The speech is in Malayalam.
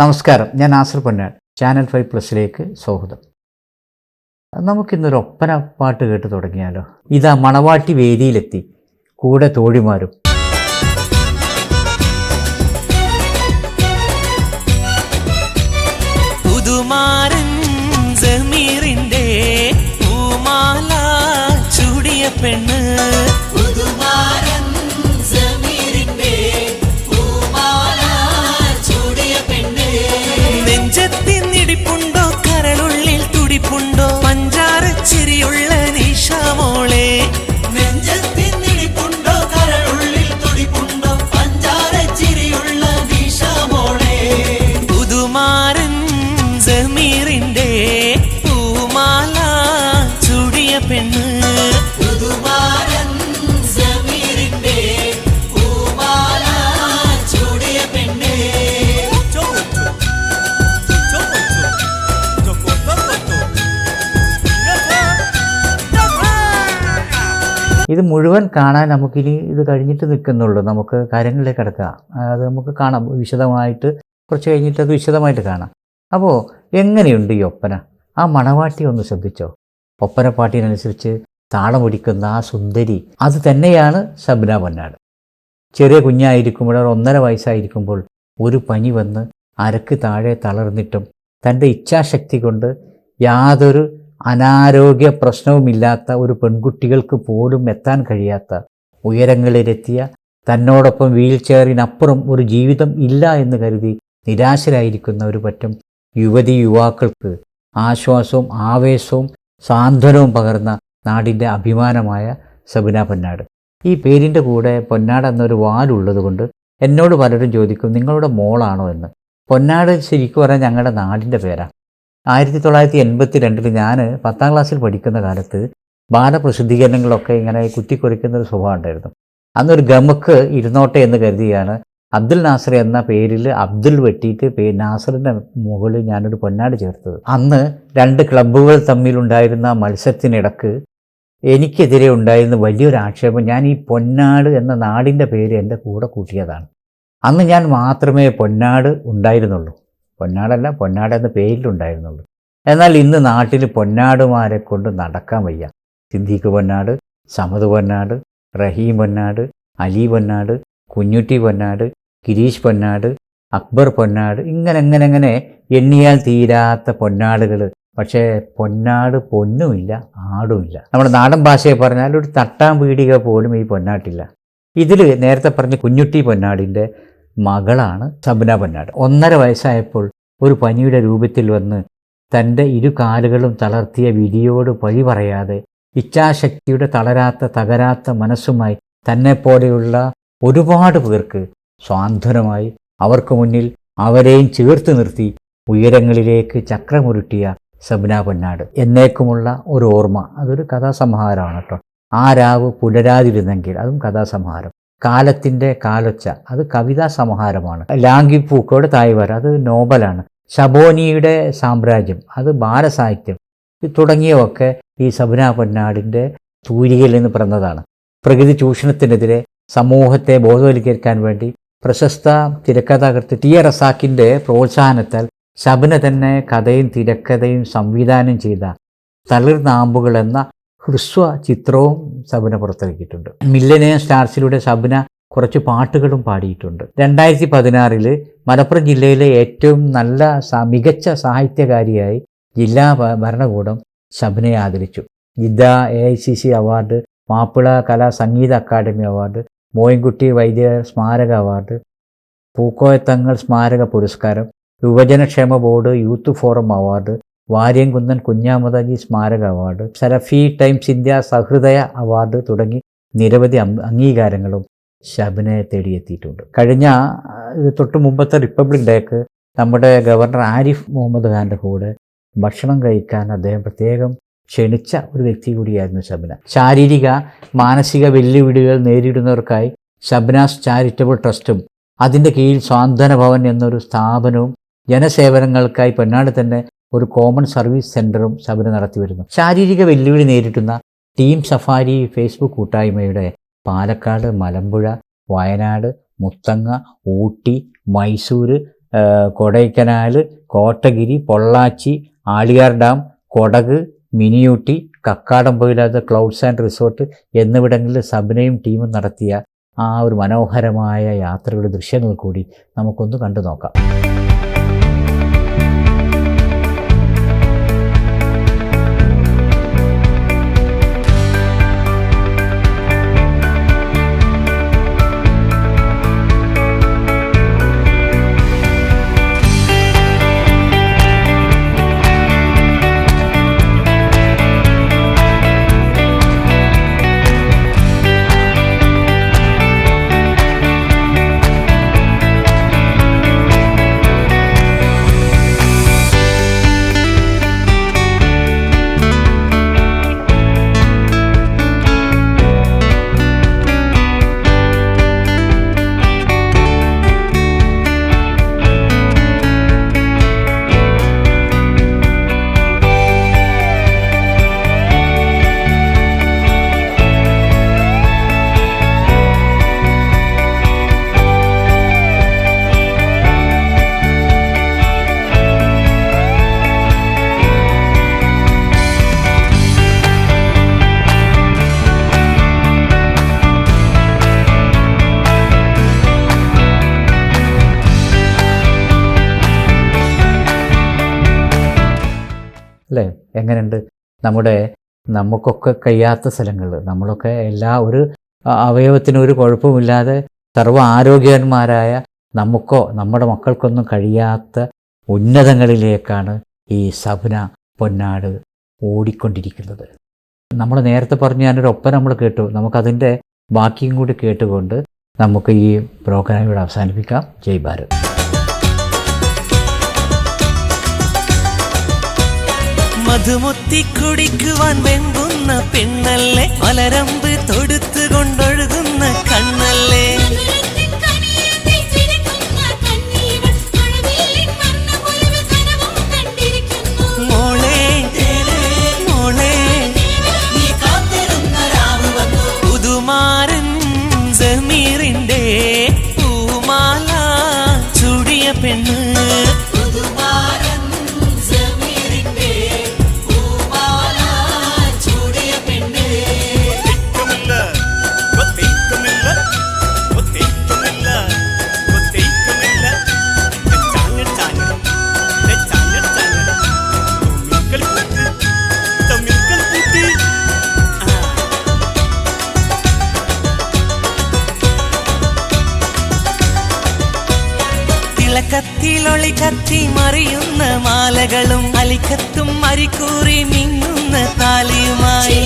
നമസ്കാരം. ഞാൻ ആസർ പൊന്നാൻ. ചാനൽ ഫൈവ് പ്ലസിലേക്ക് സ്വാഗതം. നമുക്കിന്നൊരു ഒപ്പന പാട്ട് കേട്ട് തുടങ്ങിയാലോ? ഇതാ മണവാട്ടി വേദിയിലെത്തി. കൂടെ തോഴിമാരും. പൂമാല പെണ്ണ് ഇത് മുഴുവൻ കാണാൻ നമുക്കിനി ഇത് കഴിഞ്ഞിട്ട് നിൽക്കുന്നുള്ളൂ. നമുക്ക് കാര്യങ്ങളിലേക്ക് കിടക്കുക അത് നമുക്ക് കാണാം. വിശദമായിട്ട് കുറച്ച് കഴിഞ്ഞിട്ട് അത് വിശദമായിട്ട് കാണാം. അപ്പോൾ എങ്ങനെയുണ്ട് ഈ ഒപ്പന? ആ മണവാട്ടി ഒന്ന് ശ്രദ്ധിച്ചോ? ഒപ്പന പാട്ടിനനുസരിച്ച് താളമൊടിക്കുന്ന ആ സുന്ദരി അത് തന്നെയാണ് സബ്ന പൊന്നാട്. ചെറിയ കുഞ്ഞായിരിക്കുമ്പോൾ ഒന്നര വയസ്സായിരിക്കുമ്പോൾ ഒരു പനി വന്ന് അരക്ക് താഴെ തളർന്നിട്ടും തന്റെ ഇച്ഛാശക്തി കൊണ്ട് യാതൊരു അനാരോഗ്യ പ്രശ്നവുമില്ലാത്ത ഒരു പെൺകുട്ടികൾക്ക് പോലും എത്താൻ കഴിയാത്ത ഉയരങ്ങളിലെത്തിയ തന്നോടൊപ്പം വീൽ ചെയറിനപ്പുറം ഒരു ജീവിതം ഇല്ല എന്ന് കരുതി നിരാശരായിരിക്കുന്ന ഒരു പറ്റം യുവതി യുവാക്കൾക്ക് ആശ്വാസവും ആവേശവും സാന്ത്വനവും പകർന്ന നാടിന്റെ അഭിമാനമായ സബിന പൊന്നാട്. ഈ പേരിന്റെ കൂടെ പൊന്നാട് എന്നൊരു വാലുള്ളത് കൊണ്ട് എന്നോട് പലരും ചോദിക്കും നിങ്ങളുടെ മോളാണോ? എന്ന്. പൊന്നാട് ശരിക്കും പറഞ്ഞാൽ ഞങ്ങളുടെ നാടിന്റെ പേരാണ് ആയിരത്തി തൊള്ളായിരത്തി എൺപത്തി രണ്ടിൽ ഞാൻ പത്താം ക്ലാസ്സിൽ പഠിക്കുന്ന കാലത്ത് ബാലപ്രസിദ്ധീകരണങ്ങളൊക്കെ ഇങ്ങനെ കുത്തിക്കൊറിക്കുന്ന ഒരു സ്വഭാവം ഉണ്ടായിരുന്നു. അന്നൊരു ഗമക്ക് ഇരുന്നോട്ടെ എന്ന് കരുതിയാണ് അബ്ദുൽ നാസർ എന്ന പേരിൽ അബ്ദുൽ വെട്ടിയിട്ട് പേ നാസറിന്റെ മുകളിൽ ഞാനൊരു പൊന്നാട് ചേർത്തത്. അന്ന് രണ്ട് ക്ലബ്ബുകൾ തമ്മിലുണ്ടായിരുന്ന മത്സരത്തിനിടക്ക് എനിക്കെതിരെ ഉണ്ടായിരുന്ന വലിയൊരു ആക്ഷേപം ഞാൻ ഈ പൊന്നാട് എന്ന നാടിന്റെ പേര് എന്റെ കൂടെ കൂട്ടിയതാണ്. അന്ന് ഞാൻ മാത്രമേ പൊന്നാട് ഉണ്ടായിരുന്നുള്ളൂ. പൊന്നാടല്ല പൊന്നാട് എന്ന പേരിലുണ്ടായിരുന്നുള്ളൂ. എന്നാൽ ഇന്ന് നാട്ടിൽ പൊന്നാടുമാരെ കൊണ്ട് നടക്കാൻ വയ്യ. സിദ്ദീഖ് പൊന്നാട് സമദ് പൊന്നാട് റഹീം പൊന്നാട് അലി പൊന്നാട് കുഞ്ഞുട്ടി പൊന്നാട് ഗിരീഷ് പൊന്നാട് അക്ബർ പൊന്നാട് ഇങ്ങനെ എങ്ങനെ എങ്ങനെ എണ്ണിയാൽ തീരാത്ത പൊന്നാടുകൾ പക്ഷേ പൊന്നാട് പൊന്നുമില്ല ആടുമില്ല. നമ്മുടെ നാടൻ ഭാഷയെ പറഞ്ഞാൽ ഒരു തട്ടാൻ പീടിക പോലും ഈ പൊന്നാട്ടില്ല. ഇതിൽ നേരത്തെ പറഞ്ഞ കുഞ്ഞുട്ടി പൊന്നാടിന്റെ മകളാണ് സബന പൊന്നാട് ഒന്നര വയസ്സായപ്പോൾ ഒരു പനിയുടെ രൂപത്തിൽ വന്ന് തന്റെ ഇരു കാലുകളും തളർത്തിയ വിധിയോട് പഴി പറയാതെ ഇച്ഛാശക്തിയുടെ തളരാത്ത തകരാത്ത മനസ്സുമായി തന്നെപ്പോലെയുള്ള ഒരുപാട് പേർക്ക് സ്വാന്തനമായി അവർക്ക് മുന്നിൽ അവരെയും ചേർത്ത് നിർത്തി ഉയരങ്ങളിലേക്ക് ചക്രമുരുട്ടിയ സബന പൊന്നാട്. എന്നേക്കുമുള്ള ഒരു ഓർമ്മ. അതൊരു കഥാസംഹാരമാണ് കേട്ടോ. ആ രാവ് പുലരാതിരുന്നെങ്കിൽ അതും കഥാസംഹാരം. കാലത്തിന്റെ കാലൊച്ച. അത് കവിതാ സമാഹാരമാണ്. ലാംഗിപ്പൂക്കോട് തായ്വര അത് നോബലാണ്. ശബോനിയുടെ സാമ്രാജ്യം അത് ബാലസാഹിത്യം തുടങ്ങിയവൊക്കെ ഈ സബന പൊന്നാടിന്റെ തൂരികയിൽ നിന്ന് പിറന്നതാണ്. പ്രകൃതി ചൂഷണത്തിനെതിരെ സമൂഹത്തെ ബോധവൽക്കരിക്കാൻ വേണ്ടി പ്രശസ്ത തിരക്കഥാകൃത്ത് ടി ആർ റസാക്കിന്റെ പ്രോത്സാഹനത്താൽ ശബന തന്നെ കഥയും തിരക്കഥയും സംവിധാനം ചെയ്ത തളിർനാമ്പുകൾ എന്ന ഹ്രസ്വ ചിത്രവും സബന പുറത്തിറക്കിയിട്ടുണ്ട്. മില്ലനെ സ്റ്റാർസിലൂടെ സബന കുറച്ച് പാട്ടുകളും പാടിയിട്ടുണ്ട്. രണ്ടായിരത്തി പതിനാറിൽ മലപ്പുറം ജില്ലയിലെ ഏറ്റവും നല്ല മികച്ച സാഹിത്യകാരിയായി ജില്ലാ ഭരണകൂടം സബനയെ ആദരിച്ചു. Jeddah A I C C award Mappila Kala Sangeetha academy award Moyinkutty Vaidya സ്മാരക അവാർഡ് പൂക്കോയത്തങ്ങൾ സ്മാരക പുരസ്കാരം യുവജനക്ഷേമ board youth forum award Variyamkunnan Kunjahammed Haji സ്മാരക അവാർഡ് സരഫി ടൈംസ് ഇന്ത്യ സഹൃദയ അവാർഡ് തുടങ്ങി നിരവധി അംഗീകാരങ്ങളും ശബനെ തേടിയെത്തിയിട്ടുണ്ട്. കഴിഞ്ഞ തൊട്ട് മുമ്പത്തെ റിപ്പബ്ലിക് ഡേക്ക് നമ്മുടെ ഗവർണർ ആരിഫ് മുഹമ്മദ് ഖാന്റെ കൂടെ ഭക്ഷണം കഴിക്കാൻ അദ്ദേഹം പ്രത്യേകം ക്ഷണിച്ച ഒരു വ്യക്തി കൂടിയായിരുന്നു ശബന. ശാരീരിക മാനസിക വെല്ലുവിളികൾ നേരിടുന്നവർക്കായി ശബനാസ് ചാരിറ്റബിൾ ട്രസ്റ്റും അതിന്റെ കീഴിൽ സ്വാന്തന ഭവൻ എന്നൊരു സ്ഥാപനവും ജനസേവനങ്ങൾക്കായി പൊന്നാട് തന്നെ ഒരു കോമൺ സർവീസ് സെന്ററും ശബരി നടത്തിവരുന്നു ശാരീരിക വെല്ലുവിളി നേരിട്ടുന്ന ടീം സഫാരി ഫേസ്ബുക്ക് കൂട്ടായ്മയുടെ പാലക്കാട് മലമ്പുഴ വയനാട് മുത്തങ്ങ ഊട്ടി മൈസൂർ കൊടൈക്കനാൽ കോട്ടഗിരി പൊള്ളാച്ചി ആളിയാർ ഡാം കൊടക് മിനിയൂട്ടി കക്കാടംപൊയിലാത്ത ക്ലൗഡ്സ് ആൻഡ് റിസോർട്ട് എന്നിവിടങ്ങളിൽ സബിനയും ടീമും നടത്തിയ ആ ഒരു മനോഹരമായ യാത്രയുടെ ദൃശ്യങ്ങൾ കൂടി നമുക്കൊന്ന് കണ്ടു നോക്കാം അല്ലേ? എങ്ങനെയുണ്ട്? നമ്മുടെ നമുക്കൊക്കെ കഴിയാത്ത സ്ഥലങ്ങൾ നമ്മളൊക്കെ എല്ലാ ഒരു അവയവത്തിനും ഒരു കുഴപ്പമില്ലാതെ സർവ ആരോഗ്യവാന്മാരായ നമുക്കോ നമ്മുടെ മക്കൾക്കൊന്നും കഴിയാത്ത ഉന്നതങ്ങളിലേക്കാണ് ഈ സബ്ന പൊന്നാട് ഓടിക്കൊണ്ടിരിക്കുന്നത്. നമ്മൾ നേരത്തെ പറഞ്ഞു ഞാനൊരു ഒപ്പന നമ്മൾ കേട്ടു. നമുക്കതിന്റെ ബാക്കിയും കൂടി കേട്ടുകൊണ്ട് നമുക്ക് ഈ പ്രോഗ്രാം ഇവിടെ അവസാനിപ്പിക്കാം. ജയ് ഭാരത്. മധുമുത്തി കുടിക്കുവാൻ വെമ്പുന്ന പെണ്ണല്ലേ? മലരമ്പ് തൊടുത്തു കൊണ്ടൊഴുകുന്ന കണ്ണല്ലേ? കത്തി മറിയുന്ന മാലകളും അലിക്കത്തും മരിക്കൂറി മിങ്ങുന്ന താലിയുമായി.